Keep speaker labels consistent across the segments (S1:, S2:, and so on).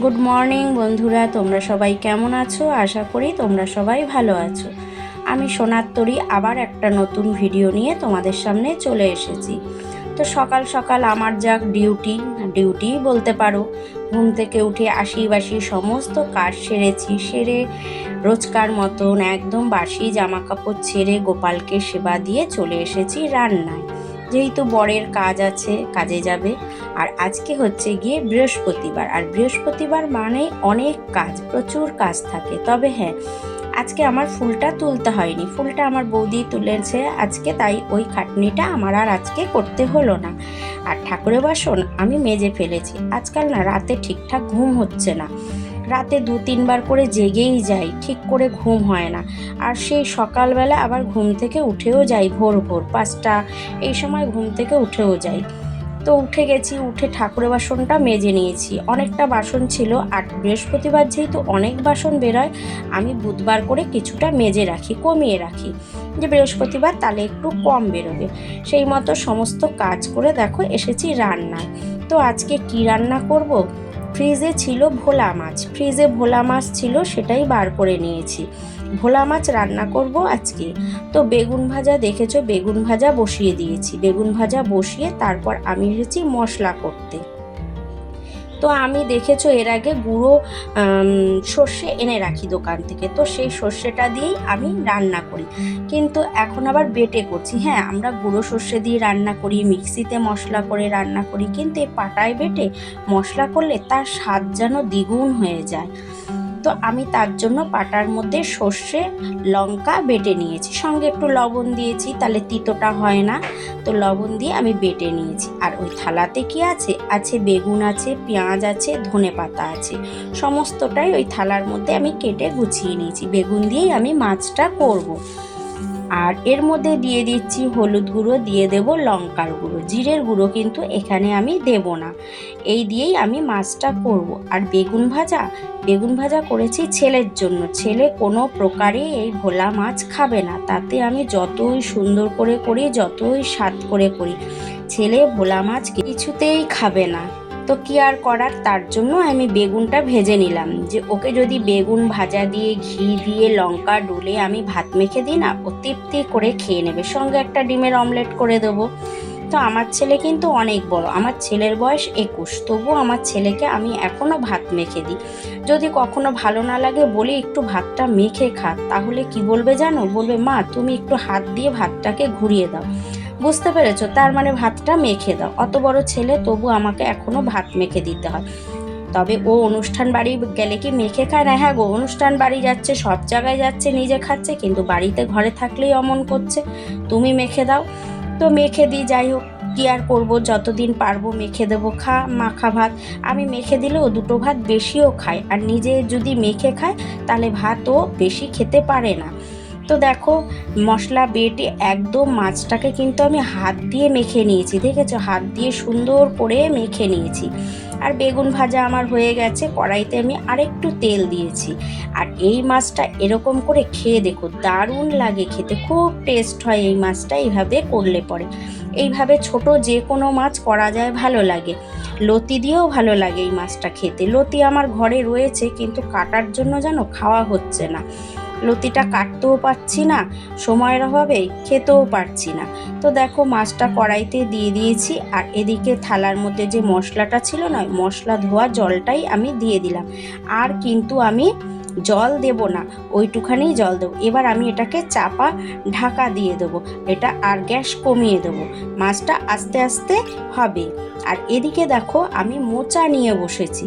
S1: Good morning বন্ধুরা, তোমরা সবাই কেমন আছো? আশা করি তোমরা সবাই ভালো আছো। আমি সোনার আবার একটা নতুন ভিডিও নিয়ে তোমাদের সামনে চলে এসেছি। তো সকাল সকাল আমার যাক ডিউটি ডিউটি বলতে পারো, ঘুম থেকে উঠে আশি বাসি সমস্ত কাজ সেরেছি, সেরে রোজকার মতন একদম বাসি জামা কাপড় ছেড়ে গোপালকে সেবা দিয়ে চলে এসেছি রান্নায়। যেহেতু বরের কাজ আছে, কাজে যাবে। আর আজকে হচ্ছে গিয়ে বৃহস্পতিবার। আর বৃহস্পতিবার মানে অনেক কাজ, প্রচুর কাজ থাকে। তবে হ্যাঁ আজকে আমার ফুলটা তুলতে হয়নি। ফুলটা আমার বৌদি তুলেছে আজকে, তাই ওই খাটনিটা আমার আর আজকে করতে হলো না। আর ঠাকুরের বাসন আমি মেজে ফেলেছি। আজকাল না রাতে ঠিকঠাক ঘুম হচ্ছে না। রাতে দু তিনবার করে জেগেই যাই, ঠিক করে ঘুম হয় না। আর সেই সকালবেলা আবার ঘুম থেকে উঠেও যাই ভোর ভোর, পাঁচটা, এই সময় ঘুম থেকে উঠেও যাই তো উঠে গেছি, উঠে ঠাকুরের বাসনটা মেজে নিয়েছি। অনেকটা বাসন ছিল আর বৃহস্পতিবার যেহেতু অনেক বাসন বেরোয়, আমি বুধবার করে কিছুটা মেজে রাখি, কমিয়ে রাখি যে বৃহস্পতিবার তাহলে একটু কম বেরোবে। সেই মতো সমস্ত কাজ করে দেখো, এসেছি রান্নায়। তো আজকে কি রান্না করব? ফ্রিজে ছিল ভোলা মাছ। ফ্রিজে ভোলা মাছ ছিল, সেটাই বার করে নিয়েছি। ভোলা মাছ রান্না করব আজকে। তো বেগুন ভাজা দেখেছ? বেগুন ভাজা বসিয়ে দিয়েছি। বেগুন ভাজা বসিয়ে তারপর আমি এসেছি মশলা করতে। তো আমি দেখেছ এর আগে গুঁড়ো সর্ষে এনে রাখি দোকান থেকে। তো সেই সর্ষেটা দিয়েই আমি রান্না করি। কিন্তু এখন আবার বেটে করছি। হ্যাঁ আমরা গুঁড়ো সর্ষে দিয়ে রান্না করি, মিক্সিতে মশলা করে রান্না করি, কিন্তু এই পাটায় বেটে মশলা করলে তার স্বাদ যেন দ্বিগুণ হয়ে যায়। তো আমি তার জন্য পাটার মধ্যে সর্ষে, লঙ্কা বেটে নিয়েছি। সঙ্গে একটু লবণ দিয়েছি, তাহলে তিতোটা হয় না। তো লবণ দিয়ে আমি বেটে নিয়েছি। আর ওই থালাতে কি আছে? আছে বেগুন আছে, পেঁয়াজ আছে, ধনে পাতা আছে। সমস্তটাই ওই থালার মধ্যে আমি কেটে গুছিয়ে নিয়েছি। বেগুন দিয়েই আমি মাছটা করব। আর এর মধ্যে দিয়ে দিচ্ছি হলুদ গুঁড়ো, দিয়ে দেব লঙ্কার গুঁড়ো। জিরের গুঁড়ো কিন্তু এখানে আমি দেব না। এই দিয়েই আমি মাছটা করব। আর বেগুন ভাজা বেগুন ভাজা করেছি ছেলের জন্য। ছেলে কোনো প্রকারে এই ভোলা মাছ খাবে না। তাতে আমি যতই সুন্দর করে করি, যতই স্বাদ করে করি, ছেলে ভোলা মাছ কিছুতেই খাবে না। তো কি আর করার তার জন্য আমি বেগুনটা ভেজে নিলাম। যে ওকে যদি বেগুন ভাজা দিয়ে ঘি দিয়ে লঙ্কা ডুলে আমি ভাত মেখে দিই না, ও তৃপ্তি করে খেয়ে নেবে। সঙ্গে একটা ডিমের অমলেট করে দেবো। তো আমার ছেলে কিন্তু অনেক বড়, আমার ছেলের বয়স একুশ, তবু আমার ছেলেকে আমি এখনও ভাত মেখে দিই। যদি কখনো ভালো না লাগে বলি, একটু ভাতটা মেখে খা। তাহলে কি বলবে জানো? বলবে, মা, তুমি একটু হাত দিয়ে ভাতটাকে ঘুরিয়ে দাও। বুঝতে পেরেছ? তার মানে ভাতটা মেখে দাও। অত বড় ছেলে, তবু আমাকে এখনও ভাত মেখে দিতে হয়। তবে ও অনুষ্ঠান বাড়ি গেলে কি মেখে খায় না? হ্যাঁ গো, অনুষ্ঠান বাড়ি যাচ্ছে, সব জায়গায় যাচ্ছে, নিজে খাচ্ছে, কিন্তু বাড়িতে ঘরে থাকলেই অমন করছে। তুমি মেখে দাও। তো মেখে দিই, যাই হোক, কি আর করব? যতদিন পারব মেখে দেবো। খা মাখা ভাত। আমি মেখে দিলেও দুটো ভাত বেশিও খায়। আর নিজে যদি মেখে খায়, তাহলে ভাতও বেশি খেতে পারে না। তো দেখো, মশলা, বেটে একদম মাছটাকে কিন্তু আমি হাত দিয়ে মেখে নিয়েছি, দেখেছ? হাত দিয়ে সুন্দর করে মেখে নিয়েছি। আর বেগুন ভাজা আমার হয়ে গেছে, কড়াইতে আমি আরেকটু তেল দিয়েছি। আর এই মাছটা এরকম করে খেয়ে দেখো, দারুণ লাগে খেতে, খুব টেস্ট হয় এই মাছটা, এইভাবে করলে পরে। এইভাবে ছোট যে কোনো মাছ করা যায়, ভালো লাগে। লতি দিয়েও ভালো লাগে এই মাছটা খেতে। লতি আমার ঘরে রয়েছে, কিন্তু কাটার জন্য যেন খাওয়া হচ্ছে না। লতিটা কাটতেও পারছি না, সময়ের অভাবে খেতেও পারছি না। তো দেখো মাছটা কড়াইতে দিয়ে দিয়েছি, আর এদিকে থালার মধ্যে যে মশলাটা ছিল না মশলা ধোয়া জলটাই আমি দিয়ে দিলাম। আর কিন্তু আমি জল দেব না, ওইটুখানি জল দেবো। এবার আমি এটাকে চাপা ঢাকা দিয়ে দেবো, এটা আর গ্যাস কমিয়ে দেবো। মাছটা আস্তে আস্তে হবে। আর এদিকে দেখো আমি মোচা নিয়ে বসেছি।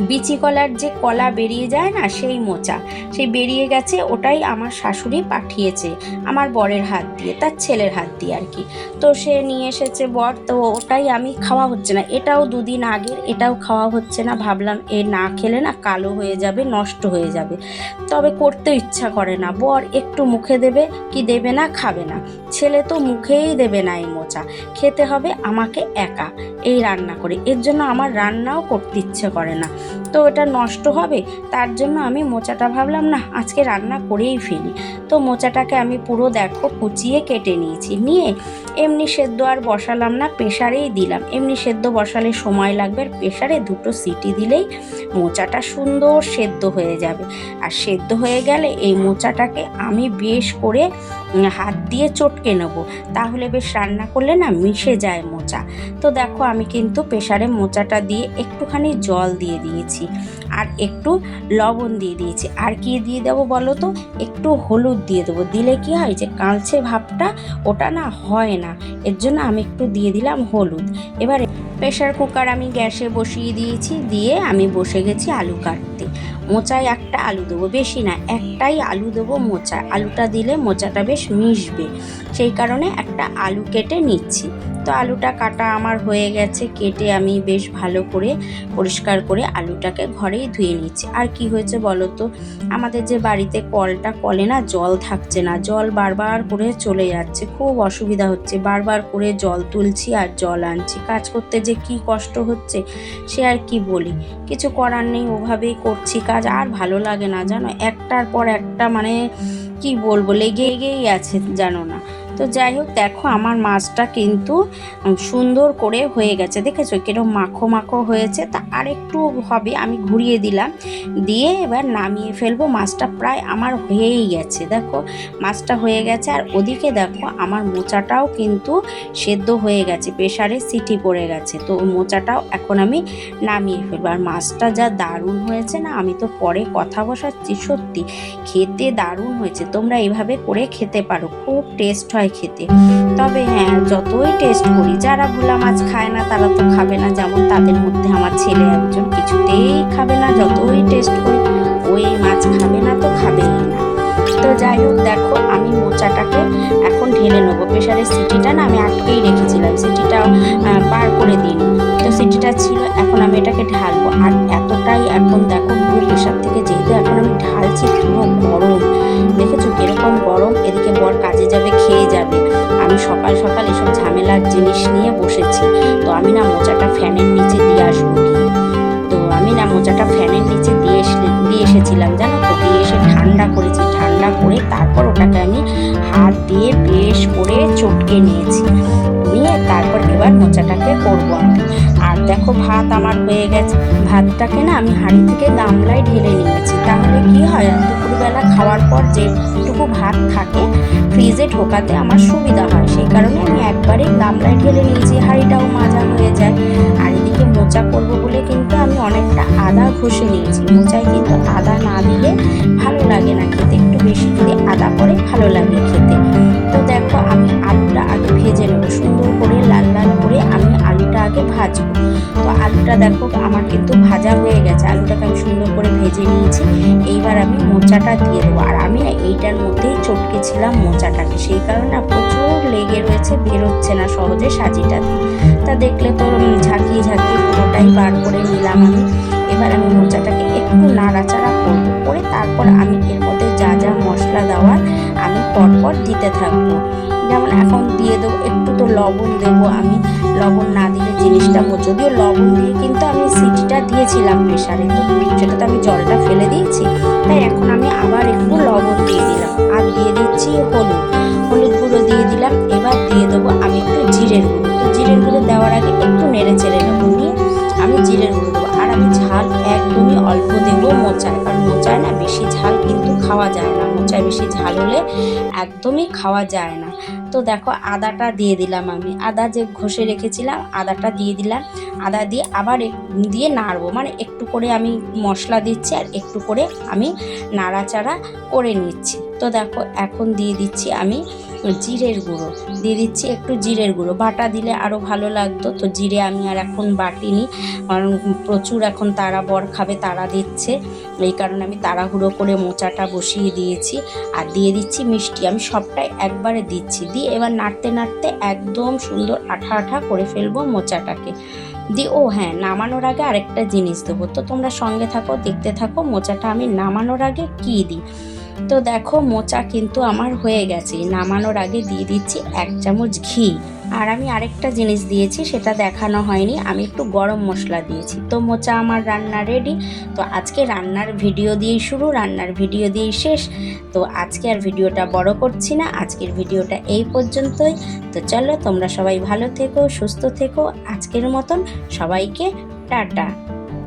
S1: বিচি কলার যে কলা বেরিয়ে যায় না, সেই মোচা। সেই বেরিয়ে গেছে, ওটাই আমার শাশুড়ি পাঠিয়েছে আমার বরের হাত দিয়ে, তার ছেলের হাত দিয়ে আর কি। তো সে নিয়ে এসেছে বর, তো ওটাই আমি খাওয়া হচ্ছে না। এটাও দুদিন আগের, এটাও খাওয়া হচ্ছে না। ভাবলাম এ না খেলে না কালো হয়ে যাবে, নষ্ট হয়ে যাবে। তবে করতে ইচ্ছা করে না। বর একটু মুখে দেবে কি দেবে না, খাবে না। ছেলে তো মুখেই দেবে না এই মোচা। খেতে হবে আমাকে একা। এই রান্না করে। এর জন্য আমার রান্নাও করতে ইচ্ছে করে না। তো ওটা নষ্ট হবে, তার জন্য আমি মোচাটা ভাবলাম, না, আজকে রান্না করেই ফেলি। তো মোচাটাকে আমি পুরো দেখো কুচিয়ে কেটে নিয়েছি। নিয়ে এমনি সেদ্ধ আর বসালাম না প্রেশারেই দিলাম। এমনি সেদ্ধ বসালে সময় লাগবে, আর প্রেশারে দুটো সিটি দিলেই মোচাটা সুন্দর সেদ্ধ হয়ে যাবে। আর সেদ্ধ হয়ে গেলে এই মোচাটাকে আমি বেশ করে হাত দিয়ে চটকে নেব। তাহলে বেশ রান্না করলে না মিশে যায় মোচা। তো দেখো আমি কিন্তু প্রেশারে মোচাটা দিয়ে একটুখানি জল দিয়ে দিয়েছি। আর একটু লবণ দিয়ে দিয়েছি। আর কি দিয়ে দেবো বলো তো? একটু হলুদ দিয়ে দেবো। দিলে কি হয় যে কালচে ভাবটা ওটা না হয় না। এর জন্য আমি একটু দিয়ে দিলাম হলুদ। এবারে প্রেশার কুকার আমি গ্যাসে বসিয়ে দিয়েছি। দিয়ে আমি বসে গেছি আলু কাটতে। মোচায় একটা আলু দেবো, বেশি না, একটাই আলু দেবো মোচা আলুটা দিলে মোচাটা বেশ মিশবে। সেই কারণে একটা আলু কেটে নিচ্ছি। তো আলুটা কাটা আমার হয়ে গেছে, কেটে আমি বেশ ভালো করে পরিষ্কার করে আলুটাকে ঘরেই ধুয়ে নিচ্ছি। আর কি হয়েছে বলো তো? আমাদের যে বাড়িতে কলটা কলে না, জল থাকছে না, জল বারবার করে চলে যাচ্ছে। খুব অসুবিধা হচ্ছে, বারবার করে জল তুলছি আর জল আনছি। কাজ করতে যে কি কষ্ট হচ্ছে, সে আর কি বলি? কিছু করার নেই, ওভাবেই করছি কাজ। আর ভালো লাগে না, জানো? একটার পর একটা মানে কি বলব লেগে লেগেই আছে, জানো না? তো যাই হোক, দেখো আমার মাছটা কিন্তু সুন্দর করে হয়ে গেছে, দেখেছ? কীরকম মাখো মাখো হয়েছে। তা আর একটু হবে, আমি ঘুরিয়ে দিলাম। দিয়ে এবার নামিয়ে ফেলব। মাছটা প্রায় আমার হয়েই গেছে, দেখো? মাছটা হয়ে গেছে। আর ওদিকে দেখো, আমার মোচাটাও কিন্তু সেদ্ধ হয়ে গেছে প্রেশারে সিটি পড়ে গেছে। তো মোচাটাও এখন আমি নামিয়ে ফেলব। আর মাছটা যা দারুণ হয়েছে না, আমি তো পরে কথা বসাচ্ছি, সত্যি। খেতে দারুণ হয়েছে। তোমরা এভাবে করে খেতে পারো। খুব টেস্ট হয় খেতে। তবে হ্যাঁ যতই টেস্ট করি, যারা ভোলা মাছ খায় না, তারা তো খাবে না। যেমন তাদের মধ্যে আমার ছেলে একজন কিছুতেই খাবে না, যতই টেস্ট করি, ওই মাছ খাবে না তো খাবেই না। তো যাই হোক, দেখো, আমি মোচাটাকে ঢেলে নেব। প্রেশারের সিটিটা না আমি আটকেই রেখেছিলাম, সিটিটা পার করে দিন তো সিটিটা ছিল, এখন আমি এটাকে ঢালবো। আর এতটাই এখন দেখো পুরো প্রেশার থেকে, যেহেতু এখন আমি ঢালছি পুরো গরম। দেখেছ কীরকম গরম? এদিকে বর কাজে যাবে, খেয়ে যাবে। আমি সকাল সকাল এসব ঝামেলার জিনিস নিয়ে বসেছি। তো আমি না মোচাটা ফ্যানের নিচে দিয়ে আসব গিয়ে তো আমি না মোচাটা ফ্যানের নিচে দিয়ে এসে দিয়ে এসেছিলাম, জানো তো? দিয়ে এসে ঠান্ডা করেছি। ঠান্ডা করে তারপর ওটাকে আমি হাত দিয়ে বেশ করে চটকে নিয়েছি। নিয়ে তারপর এবার মোচাটাকে করব আমি। আর দেখো ভাত আমার হয়ে গেছে। ভাতটাকে না আমি হাঁড়ি থেকে গামলায় ঢেলে নিয়েছি। তাহলে কি হয়? দুপুরবেলা খাওয়ার পর যেটুকু ভাত থাকে, ফ্রিজে ঢোকাতে আমার সুবিধা হয়। সেই কারণে আমি একবারে গামলায় ঢেলে নিয়েছি। হাঁড়িটাও মাজা হয়ে যায়। আর এদিকে মোচা করব বলে কিন্তু আমি অনেকটা আদা ঘষে নিয়েছি। মোচায় কিন্তু আদা না দিলে ভালো মোচাটা দিয়ে দেবো। আর আমি না এইটার মধ্যেই চটকে ছিলাম মোচাটাকে। সেই কারণে প্রচুর লেগে রয়েছে বেরোচ্ছে না সহজে সাজিটা। তা দেখলে তো ঝাঁকিয়ে ঝাঁকিয়ে পুরোটাই বার করে নিলাম আমি। এবার আমি মোচাটাকে একটু নাড়াচাড়া করব করে তারপর আমি এর মধ্যে যা যা মশলা দেওয়ার আমি পরপর দিতে থাকব। যেমন এখন দিয়ে দেবো, একটু তো লবণ দেবো আমি। লবণ না দিলে জিনিসটা যদিও লবণ দিয়ে কিন্তু আমি সিটিটা দিয়েছিলাম প্রেশারে তো সেটা তো আমি জলটা ফেলে দিয়েছি। তাই এখন আমি আবার একটু লবণ দিয়ে দিলাম। আর দিয়ে দিচ্ছি হলুদ। হলুদ গুঁড়ো দিয়ে দিলাম। এবার দিয়ে দেবো আমি একটু জিরের গুঁড়ো। তো জিরের গুঁড়ো দেওয়ার আগে একটু নেড়ে চেড়ে নেব নিয়ে আমি জিরের গুঁড়ো দেবো। আর আমি ঝাল একদমই অল্প দেবো মোচায়। কারণ মোচায় না বেশি ঝাল কিন্তু খাওয়া যায় না। মোচায় বেশি ঝাল হলে একদমই খাওয়া যায় না। তো দেখো আদাটা দিয়ে দিলাম আমি। আদা যে ঘষে রেখেছিলাম, আদাটা দিয়ে দিলাম। আদা দিয়ে আবার দিয়ে নাড়বো। মানে একটু করে আমি মশলা দিচ্ছি আর একটু করে আমি নাড়াচাড়া করে নিচ্ছি। তো দেখো এখন দিয়ে দিচ্ছি আমি জিরের গুঁড়ো। দিয়ে দিচ্ছি একটু জিরের গুঁড়ো। বাটা দিলে আরও ভালো লাগতো। তো জিরে আমি আর এখন বাটিনি। কারণ প্রচুর এখন তারা বর খাবে, তারা দিচ্ছে। এই কারণে আমি তাড়াহুড়ো করে মোচাটা বসিয়ে দিয়েছি। আর দিয়ে দিচ্ছি মিষ্টি। আমি সবটাই একবারে দিচ্ছি। দিয়ে এবার নাড়তে নাড়তে একদম সুন্দর আঠা আঠা করে ফেলব মোচাটাকে। দিয়ে, ও হ্যাঁ নামানোর আগে আরেকটা জিনিস দেবো। তো তোমরা সঙ্গে থাকো, দেখতে থাকো মোচাটা আমি নামানোর আগে কী দিই। তো দেখো মোচা কিন্তু আমার হয়ে গেছে। নামানোর আগে দিয়ে দিচ্ছি এক চামচ ঘি। আর আমি আরেকটা জিনিস দিয়েছি, সেটা দেখানো হয়নি। আমি একটু গরম মশলা দিয়েছি। তো মোচা আমার রান্না রেডি তো আজকে রান্নার ভিডিও দিয়েই শুরু, রান্নার ভিডিও দিয়েই শেষ। তো আজকে আর ভিডিওটা বড় করছি না। আজকের ভিডিওটা এই পর্যন্তই। তো চলো, তোমরা সবাই ভালো থেকো, সুস্থ থেকো। আজকের মতন সবাইকে টাটা।